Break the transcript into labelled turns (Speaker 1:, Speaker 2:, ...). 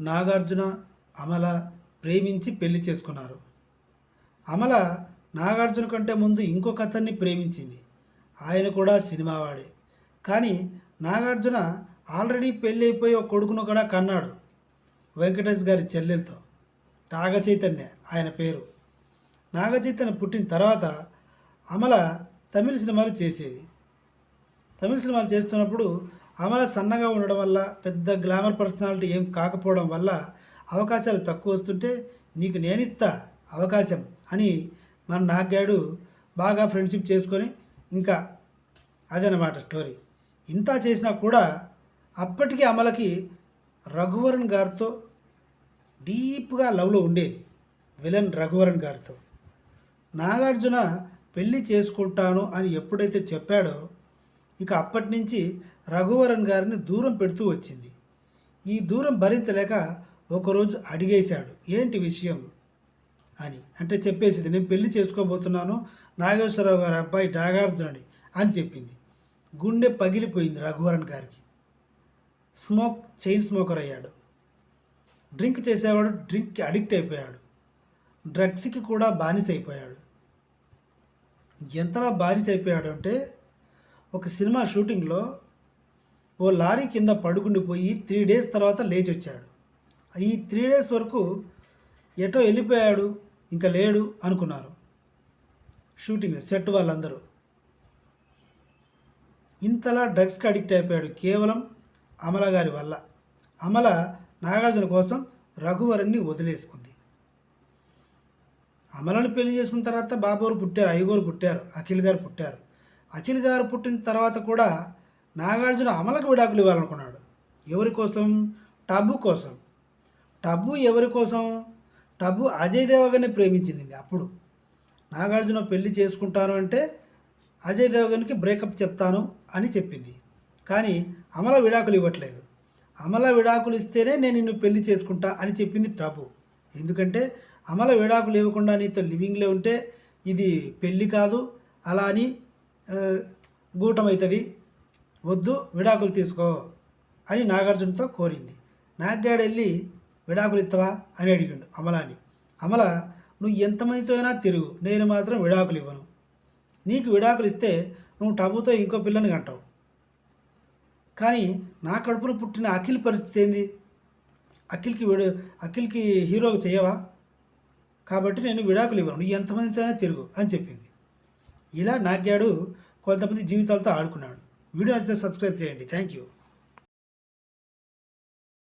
Speaker 1: నాగార్జున అమల ప్రేమించి పెళ్ళి చేసుకున్నారు. అమల నాగార్జున కంటే ముందు ఇంకొక అతన్ని ప్రేమించింది. ఆయన కూడా సినిమావాడే కానీ నాగార్జున ఆల్రెడీ పెళ్ళి అయిపోయి ఒక కొడుకును కూడా కన్నాడు. వెంకటేష్ గారి చెల్లెలతో. నాగ చైతన్య ఆయన పేరు. నాగ చైతన్య పుట్టిన తర్వాత అమల తమిళ సినిమాలు చేసేది. తమిళ సినిమాలు చేస్తున్నప్పుడు అమల సన్నగా ఉండడం వల్ల పెద్ద గ్లామర్ పర్సనాలిటీ ఏం కాకపోవడం వల్ల అవకాశాలు తక్కువ వస్తుంటే నీకు నేనిస్తా అవకాశం అని మన నాగ్గాడు బాగా ఫ్రెండ్షిప్ చేసుకొని ఇంకా అదనమాట స్టోరీ. ఇంత చేసినా కూడా అప్పటికి అమలకి రఘువరన్ గారితో డీప్గా లవ్లో ఉండేది. విలన్ రఘువరన్ గారితో. నాగార్జున పెళ్ళి చేసుకుంటాను అని ఎప్పుడైతే చెప్పాడో ఇక అప్పటి నుంచి రఘువరన్ గారిని దూరం పెడుతూ వచ్చింది. ఈ దూరం భరించలేక ఒకరోజు అడిగేశాడు ఏంటి విషయం? అని. అంటే చెప్పేసింది నేను పెళ్ళి చేసుకోబోతున్నాను నాగేశ్వరరావు గారి అబ్బాయి నాగార్జునని అని చెప్పింది. గుండె పగిలిపోయింది రఘువరన్ గారికి. స్మోక్ చైన్ స్మోకర్ అయ్యాడు. డ్రింక్ చేసేవాడు డ్రింక్కి అడిక్ట్ అయిపోయాడు. డ్రగ్స్కి కూడా బానిస అయిపోయాడు ఎంతలా బానిస అయిపోయాడు అంటే ఒక సినిమా షూటింగ్లో ఓ లారీ కింద పడుకుండిపోయి త్రీ డేస్ తర్వాత లేచి వచ్చాడు ఈ త్రీ డేస్ వరకు ఎటో వెళ్ళిపోయాడు ఇంకా లేడు అనుకున్నారు. షూటింగ్ సెట్ వాళ్ళందరూ. ఇంతలా డ్రగ్స్కి అడిక్ట్ అయిపోయాడు కేవలం అమల గారి వల్ల. అమల నాగార్జున కోసం రఘువరణ్ణి వదిలేసుకుంది. అమలను పెళ్ళి చేసుకున్న తర్వాత బాబోరు పుట్టారు అయ్యగోరు పుట్టారు అఖిల్ గారు పుట్టారు. అఖిల్ గారు పుట్టిన తర్వాత కూడా నాగార్జున అమలకు విడాకులు ఇవ్వాలనుకున్నాడు. ఎవరి కోసం? టబు కోసం. టబు ఎవరి కోసం? టబు అజయ్ దేవగన్ని ప్రేమించింది అప్పుడు. నాగార్జున పెళ్ళి చేసుకుంటాను అంటే అజయ్ దేవగన్కి బ్రేకప్ చెప్తాను అని చెప్పింది. కానీ అమల విడాకులు ఇవ్వట్లేదు. అమల విడాకులు ఇస్తేనే నేను నిన్ను పెళ్ళి చేసుకుంటా అని చెప్పింది టబు ఎందుకంటే అమల విడాకులు ఇవ్వకుండా నీతో లివింగ్లో ఉంటే ఇది పెళ్ళి కాదు అలా అని గూటమవుతుంది వద్దు విడాకులు తీసుకో అని నాగార్జునతో కోరింది. నాగ్గాడు వెళ్ళి విడాకులు ఇస్తావా అని అడిగాడు అమలాని. అమల నువ్వు ఎంతమందితో అయినా తిరుగు నేను మాత్రం విడాకులు ఇవ్వను. నీకు విడాకులు ఇస్తే నువ్వు టబుతో ఇంకో పిల్లని కంటావు. కానీ నా కడుపున పుట్టిన అఖిల్ పరిస్థితి ఏంది? అఖిల్కి విడు అఖిల్కి హీరోగా చేయవా? కాబట్టి నేను విడాకులు ఇవ్వను నువ్వు ఎంతమందితో అయినా తిరుగు అని చెప్పింది. ఇలా నాగ్యాడు కొంతమంది జీవితాలతో ఆడుకున్నాడు. వీడియో నచ్చితే సబ్స్క్రైబ్ చేయండి. Thank you